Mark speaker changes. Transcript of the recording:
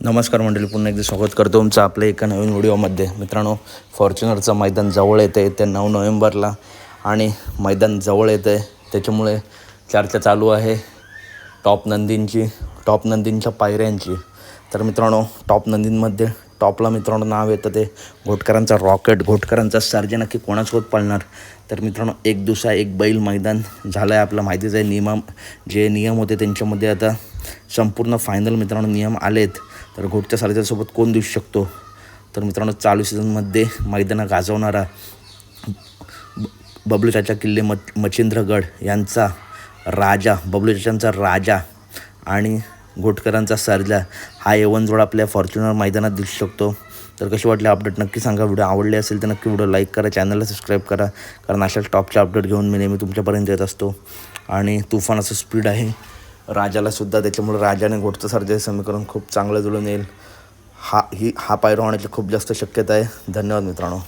Speaker 1: नमस्कार मंडळी पुन्हा एकदा स्वागत करतो तुमचं आपल्या एका नवीन व्हिडिओमध्ये. मित्रांनो फॉर्च्युनरचं मैदान जवळ येतं आहे ते नऊ नोव्हेंबरला. आणि मैदान जवळ येतं आहे त्याच्यामुळे चर्चा चालू आहे. टॉप नंदींची टॉप नंदींच्या पायऱ्यांची. तर मित्रांनो टॉप नंदींमध्ये टॉपला मित्रांनो नाव येतं ते घोटकरांचा रॉकेट घोटकरांचा सर्जन नक्की कोणासोबत पळणार? तर मित्रांनो एक दिवसा एक बैल मैदान झालं आहे आपलं माहितीच आहे नियम जे नियम होते त्यांच्यामध्ये आता संपूर्ण फायनल मित्रांनो नियम आलेत. तर घोटच्या सर्जनसोबत कोण दिसू शकतो? तर मित्रांनो चालू सीझनमध्ये मैदानं गाजवणारा ब- बबलू चाचा किल्ले म मच्छिंद्रगड यांचा राजा बबलू चाचांचा राजा आणि घोटकरांचा सरजा हा यवन जोड आपल्या फॉर्च्युनर मैदानात दिसू शकतो. तर कशी वाटली अपडेट नक्की सांगा. व्हिडिओ आवडले असेल तर नक्की व्हिडिओ लाईक करा चॅनलला सबस्क्राईब करा. कारण अशा टॉपचे अपडेट घेऊन मी नेहमी तुमच्यापर्यंत येत असतो. आणि तुफान असं स्पीड आहे. राजालासुद्धा त्याच्यामुळे राजाने घोटचं सर्जा समीकरण खूप चांगलं जुळून येईल. हा ही हा पायरो होण्याची खूप जास्त शक्यता आहे. धन्यवाद मित्रांनो.